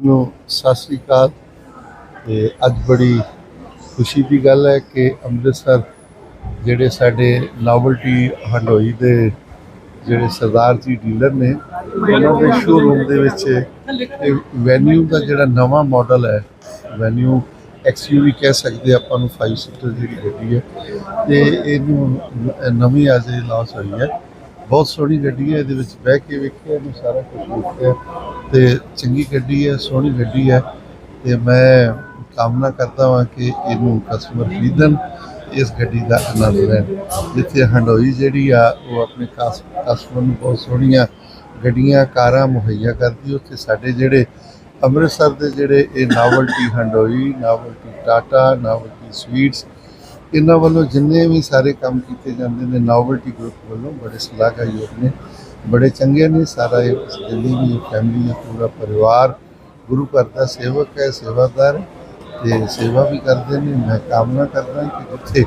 ਨੂੰ ਸਤਿ ਸ੍ਰੀ ਅਕਾਲ। ਤੇ ਅੱਜ ਬੜੀ ਖੁਸ਼ੀ ਦੀ ਗੱਲ ਹੈ ਕਿ ਅੰਮ੍ਰਿਤਸਰ ਜਿਹੜੇ ਸਾਡੇ ਨਾਵਲਟੀ ਹੰਡੋਈ ਦੇ ਜਿਹੜੇ ਸਰਦਾਰ ਜੀ ਡੀਲਰ ਨੇ, ਉਹਨਾਂ ਦੇ ਸ਼ੋਰੂਮ ਦੇ ਵਿੱਚ ਵੈਨਿਊ ਦਾ ਜਿਹੜਾ ਨਵਾਂ ਮਾਡਲ ਹੈ ਵੈਨਿਊ ਐਕਸਯੂਵੀ ਕਹਿ ਸਕਦੇ ਆਪਾਂ ਨੂੰ 5 ਸੀਟਰ ਜਿਹੜੀ ਗੱਡੀ ਹੈ, ਤੇ ਇਹਨੂੰ ਨਵੀਂ ਆਜ਼ੇ ਲਾਂਚ ਹੋਈ ਹੈ। ਬਹੁਤ ਸੋਹਣੀ ਗੱਡੀ ਹੈ, ਇਹਦੇ ਵਿੱਚ ਬਹਿ ਕੇ ਵੇਖਿਆ, ਇਹਨੂੰ ਸਾਰਾ ਕੁਝ ਵੇਖਿਆ। ਤੇ ਚੰਗੀ ਗੱਡੀ ਹੈ, ਸੋਹਣੀ ਗੱਡੀ ਹੈ ਤੇ ਮੈਂ ਕਾਮਨਾ ਕਰਦਾ ਹਾਂ ਕਿ ਇਹਨੂੰ ਕਸਟਮਰ ਖਰੀਦਣ, ਇਸ ਗੱਡੀ ਦਾ ਆਨੰਦ ਲੈਣ। ਜਿੱਥੇ ਹੰਡੋਈ ਜਿਹੜੀ ਆ, ਉਹ ਆਪਣੇ ਕਸ- ਕਸਟਮਰ ਨੂੰ ਬਹੁਤ ਸੋਹਣੀਆਂ ਗੱਡੀਆਂ, ਕਾਰਾਂ ਮੁਹੱਈਆ ਕਰਦੀ ਉੱਥੇ ਸਾਡੇ ਜਿਹੜੇ ਅੰਮ੍ਰਿਤਸਰ ਦੇ ਜਿਹੜੇ ਇਹ novelty Hyundai novelty Tata novelty sweets, ਇਹਨਾਂ ਵੱਲੋਂ ਜਿੰਨੇ ਵੀ ਸਾਰੇ ਕੰਮ ਕੀਤੇ ਜਾਂਦੇ ਨੇ ਨਾਵਲਟੀ ਗਰੁੱਪ ਵੱਲੋਂ ਬੜੇ ਸਲਾਹਕਾਰਯੋਗ ਨੇ ਬੜੇ ਚੰਗੇ ਨੇ, ਸਾਰਾ ਇਹ ਜਿੰਨੀ ਵੀ ਫੈਮਿਲੀ ਹੈ, ਪੂਰਾ ਪਰਿਵਾਰ, ਗੁਰੂ ਘਰ ਦਾ ਸੇਵਕ ਹੈ, ਸੇਵਾਦਾਰ ਹੈ ਤੇ ਸੇਵਾ ਵੀ ਕਰਦੇ ਨੇ, ਮੈਂ ਕਾਮਨਾ ਕਰਦਾ ਕਿ ਜਿੱਥੇ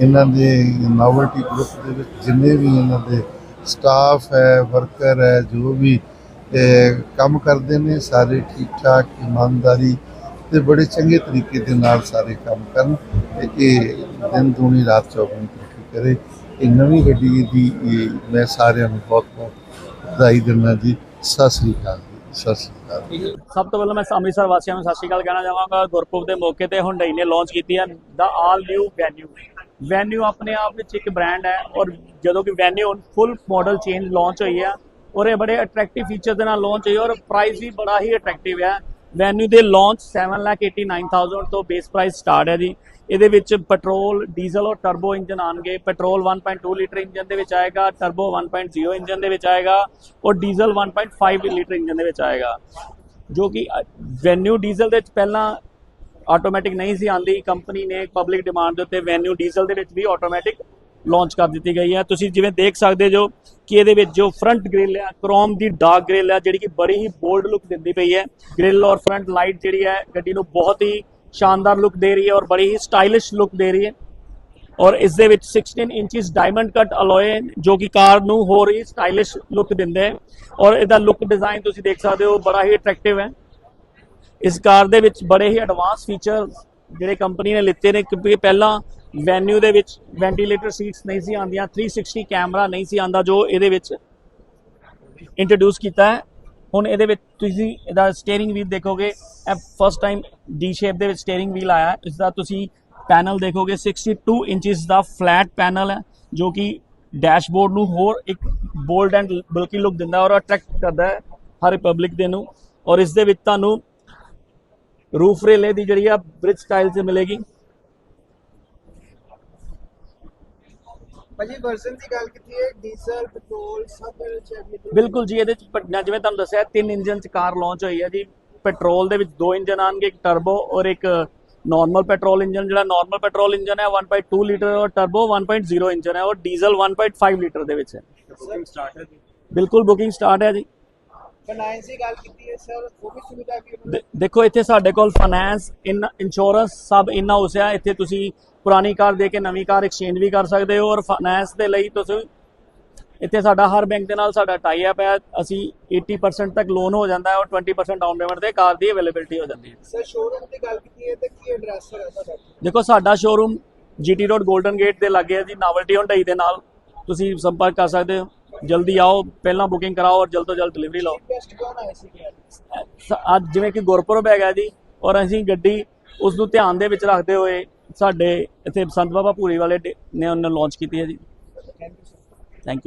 ਇਹਨਾਂ ਦੇ ਨਾਵਲਟੀ ਗਰੁੱਪ ਦੇ ਵਿੱਚ ਜਿੰਨੇ ਵੀ ਇਹਨਾਂ ਦੇ ਸਟਾਫ ਹੈ ਵਰਕਰ ਹੈ, ਜੋ ਵੀ ਕੰਮ ਕਰਦੇ ਨੇ, ਸਾਰੇ ਠੀਕ ਠਾਕ ਇਮਾਨਦਾਰੀ ਤੇ ਬੜੇ ਚੰਗੇ ਤਰੀਕੇ ਦੇ ਨਾਲ ਸਾਰੇ ਕੰਮ ਕਰਨ, ਤੇ ਇਹ ਦਿਨ ਦੂਣੀ ਰਾਤ ਚੌਗੁਣੀ ਤਰੱਕੀ ਕਰੇ। ਇਹ ਨਵੀਂ ਗੱਡੀ ਦੀ ਮੈਂ ਸਾਰਿਆਂ ਨੂੰ ਬਹੁਤ ਬਹੁਤ ਵਧਾਈ ਦਿੰਦਾ ਜੀ। ਸਤਿ ਸ੍ਰੀ ਅਕਾਲ ਸਤਿ ਸ੍ਰੀ ਅਕਾਲ। ਸਭ ਤੋਂ ਪਹਿਲਾਂ ਮੈਂ ਅੰਮ੍ਰਿਤਸਰ ਵਾਸੀਆਂ ਨੂੰ ਸਤਿ ਸ਼੍ਰੀ ਅਕਾਲ ਕਹਿਣਾ ਚਾਹਾਂਗਾ। ਗੁਰਪੁਰਬ ਦੇ ਮੌਕੇ ਤੇ ਹੁੰਡਈ ਨੇ ਲਾਂਚ ਕੀਤੀ ਹੈ ਦਾ ਆਲ ਨਿਊ ਵੈਨਿਊ ਵੈਨਿਊ ਆਪਣੇ ਆਪ ਵਿੱਚ ਇੱਕ ਬ੍ਰਾਂਡ ਹੈ ਔਰ ਜਦੋਂ ਕਿ Venue full model change launch ਹੋਈ ਹੈ ਔਰ ਇਹ ਬੜੇ ਅਟਰੈਕਟਿਵ ਫੀਚਰ ਦੇ ਨਾਲ ਲਾਂਚ ਹੋਈ ਔਰ ਪ੍ਰਾਈਸ ਵੀ ਬੜਾ ਹੀ ਅਟਰੈਕਟਿਵ ਹੈ। ਵੈਨਿਊ ਦੇ ਲਾਂਚ 789000 ਤੋਂ ਬੇਸ ਪ੍ਰਾਈਸ ਸਟਾਰਟ ਹੈ ਜੀ। ਇਹਦੇ ਵਿੱਚ ਪੈਟਰੋਲ ਡੀਜ਼ਲ ਔਰ ਟਰਬੋ ਇੰਜਨ ਆਣਗੇ ਪੈਟਰੋਲ 1.2 ਲੀਟਰ ਇੰਜਨ ਦੇ ਵਿੱਚ ਆਏਗਾ ਟਰਬੋ 1.0 ਇੰਜਨ ਦੇ ਵਿੱਚ ਆਏਗਾ ਔਰ ਡੀਜ਼ਲ 1.5 ਲੀਟਰ ਇੰਜਨ ਦੇ ਵਿੱਚ ਆਏਗਾ। ਜੋ ਕਿ ਵੈਨਿਊ ਡੀਜ਼ਲ ਦੇ ਵਿੱਚ ਪਹਿਲਾਂ ਆਟੋਮੈਟਿਕ ਨਹੀਂ ਸੀ ਆਂਦੀ ਕੰਪਨੀ ਨੇ ਪਬਲਿਕ ਡਿਮਾਂਡ ਦੇ ਉੱਤੇ ਵੈਨਿਊ ਡੀਜ਼ਲ ਦੇ ਵਿੱਚ ਵੀ ਆਟੋਮੈਟਿਕ ਲਾਂਚ ਕਰ ਦਿੱਤੀ ਗਈ ਹੈ। ਤੁਸੀਂ ਜਿਵੇਂ ਦੇਖ ਸਕਦੇ ਜੋ ਕਿ ਇਹਦੇ ਵਿੱਚ ਜੋ ਫਰੰਟ ਗ੍ਰਿਲ ਹੈ ਕ੍ਰੋਮ ਦੀ ਡਾਰਕ ਗ੍ਰਿਲ ਹੈ ਜਿਹੜੀ ਕਿ ਬੜੀ ਹੀ ਬੋਲਡ ਲੁੱਕ ਦਿੰਦੀ ਪਈ ਹੈ। ਗ੍ਰਿਲ ਔਰ ਫਰੰਟ ਲਾਈਟ ਜਿਹੜੀ ਹੈ, ਗੱਡੀ ਨੂੰ ਬਹੁਤ ਹੀ ਸ਼ਾਨਦਾਰ ਲੁੱਕ ਦੇ ਰਹੀ ਹੈ ਔਰ ਬੜੀ ਹੀ ਸਟਾਈਲਿਸ਼ ਲੁੱਕ ਦੇ ਰਹੀ ਹੈ। ਔਰ ਇਸ ਦੇ ਵਿੱਚ 16 ਇੰਚਸ ਡਾਇਮੰਡ ਕੱਟ ਅਲੋਏ ਜੋ ਕਿ ਕਾਰ ਨੂੰ ਹੋਰ ਹੀ ਸਟਾਈਲਿਸ਼ ਲੁੱਕ ਦਿੰਦੇ ਹੈ। ਔਰ ਇਹਦਾ ਲੁੱਕ ਡਿਜ਼ਾਈਨ ਤੁਸੀਂ ਦੇਖ ਸਕਦੇ ਹੋ, ਬੜਾ ਹੀ ਅਟਰੈਕਟਿਵ ਹੈ। ਇਸ ਕਾਰ ਦੇ ਵਿੱਚ ਬੜੇ ਹੀ ਐਡਵਾਂਸ ਫੀਚਰ ਜਿਹੜੇ ਕੰਪਨੀ ਨੇ ਲਿੱਤੇ ਨੇ, ਕਿਉਂਕਿ ਪਹਿਲਾਂ ਵੈਨਿਊ ਦੇ ਵਿੱਚ ਵੈਂਟੀਲੇਟਰ ਸੀਟਸ ਨਹੀਂ ਸੀ ਆਉਂਦੀਆਂ 360 ਕੈਮਰਾ ਨਹੀਂ ਸੀ ਆਂਦਾ ਜੋ ਇਹਦੇ ਵਿੱਚ ਇੰਟਰੋਡਿਊਸ ਕੀਤਾ ਹੈ। ਹੁਣ ਇਹਦੇ ਵਿੱਚ ਤੁਸੀਂ ਇਹਦਾ ਸਟੀਅਰਿੰਗ ਵੀਲ ਦੇਖੋਗੇ, ਇਹ ਫਸਟ ਟਾਈਮ ਡੀ ਸ਼ੇਪ ਦੇ ਵਿੱਚ ਸਟੀਅਰਿੰਗ ਵੀਲ ਆਇਆ ਹੈ। ਇਸ ਦਾ ਤੁਸੀਂ ਪੈਨਲ ਦੇਖੋਗੇ 62 ਇੰਚਸ ਦਾ ਫਲੈਟ ਪੈਨਲ ਹੈ, ਜੋ ਕਿ ਡੈਸ਼ਬੋਰਡ ਨੂੰ ਹੋਰ ਇੱਕ ਬੋਲਡ ਐਂਡ ਬਲਕੀ ਲੁੱਕ ਦਿੰਦਾ ਔਰ ਅਟਰੈਕਟ ਕਰਦਾ ਹੈ ਹਰ ਪਬਲਿਕ ਦੇ ਨੂੰ। ਔਰ ਇਸ ਦੇ ਵਿੱਚ ਤੁਹਾਨੂੰ ਰੂਫ ਰੇਲੇ ਦੀ ਜਿਹੜੀ ਆ ਬ੍ਰਿਜ ਸਟਾਈਲ 'ਚ ਮਿਲੇਗੀ। ਭਾਜੀ ਵਰਜ਼ਨ ਦੀ ਗੱਲ ਕੀਤੀ ਹੈ ਡੀਜ਼ਲ ਪੈਟਰੋਲ ਸਭ ਵਿੱਚ ਬਿਲਕੁਲ ਜੀ ਇਹਦੇ ਚ ਪ- ਮੈਂ ਜਿਵੇਂ ਤੁਹਾਨੂੰ ਦੱਸਿਆ ਤਿੰਨ ਇੰਜਨ ਚ ਕਾਰ ਲਾਂਚ ਹੋਈ ਹੈ ਜੀ। ਪੈਟਰੋਲ ਦੇ ਵਿੱਚ ਦੋ ਇੰਜਨ ਆਣਗੇ ਇੱਕ ਟਰਬੋ ਔਰ ਇੱਕ ਨਾਰਮਲ ਪੈਟਰੋਲ ਇੰਜਨ ਜਿਹੜਾ ਨਾਰਮਲ ਪੈਟਰੋਲ ਇੰਜਨ ਹੈ 1.2 ਲੀਟਰ ਔਰ ਟਰਬੋ 1.0 ਇੰਜਨ ਹੈ ਔਰ ਡੀਜ਼ਲ 1.5 ਲੀਟਰ ਦੇ ਵਿੱਚ ਹੈ। ਬੁਕਿੰਗ ਸਟਾਰਟ ਹੈ ਬਿਲਕੁਲ ਬੁਕਿੰਗ ਸਟਾਰਟ ਹੈ ਜੀ। ਫਾਈਨਾਂਸ ਦੀ ਗੱਲ ਕੀਤੀ ਹੈ ਸਰ ਉਹ ਵੀ ਸੁਵਿਧਾ ਵੀ ਦੇ- ਦੇਖੋ ਇੱਥੇ ਸਾਡੇ ਕੋਲ ਫਾਈਨੈਂਸ ਇਨ ਇੰਸ਼ੋਰੈਂਸ ਸਭ ਇਨਾ ਉਸਿਆ ਇੱਥੇ ਤੁਸੀਂ ਪੁਰਾਣੀ ਕਾਰ ਦੇ ਕੇ ਨਵੀਂ ਕਾਰ ਐਕਸਚੇਂਜ ਵੀ ਕਰ ਸਕਦੇ ਹੋ ਔਰ ਫਾਈਨੈਂਸ ਦੇ ਲਈ ਤੁਸੀਂ ਇੱਥੇ ਸਾਡਾ ਹਰ ਬੈਂਕ ਦੇ ਨਾਲ ਸਾਡਾ ਟਾਈ ਅਪ ਹੈ ਅਸੀਂ 80% ਤੱਕ ਲੋਨ ਹੋ ਜਾਂਦਾ ਹੈ ਔਰ 20% ਡਾਊਨ ਪੇਮੈਂਟ ਤੇ ਕਾਰ ਦੀ ਅਵੇਲੇਬਿਲਟੀ ਹੋ ਜਾਂਦੀ ਹੈ। ਸਰ ਸ਼ੋਰੂਮ ਦੀ ਗੱਲ ਕੀਤੀ ਹੈ ਤਾਂ ਕੀ ਐਡਰੈਸ ਹੈ ਤੁਹਾਡਾ? ਦੇਖੋ ਸਾਡਾ showroom GT road golden gate ਦੇ ਲਾਗੇ ਹੈ ਜੀ ਨਾਵਲਟੀ ਹੁੰਡਈ ਦੇ ਨਾਲ ਤੁਸੀਂ ਸੰਪਰਕ ਕਰ ਸਕਦੇ ਹੋ। ਜਲਦੀ ਆਓ ਪਹਿਲਾਂ ਬੁਕਿੰਗ ਕਰਾਓ ਔਰ ਜਲਦ ਤੋਂ ਜਲਦ ਡਿਲੀਵਰੀ ਲਓ। ਬੈਸਟ ਕੌਣ ਆਇਆ ਸੀ ਯਾਰ ਸ- ਅੱਜ ਜਿਵੇਂ ਕਿ ਗੁਰਪੁਰਬ ਹੈਗਾ ਜੀ ਔਰ ਅਸੀਂ ਗੱਡੀ ਉਸ ਨੂੰ ਧਿਆਨ ਦੇ ਵਿੱਚ ਰੱਖਦੇ ਹੋਏ ਸਾਡੇ ਇੱਥੇ ਸੰਤ ਬਾਬਾ ਭੂਰੀ ਵਾਲੇ ਨੇ ਉਹਨੇ ਲਾਂਚ ਕੀਤੀ ਹੈ ਜੀ। Thank you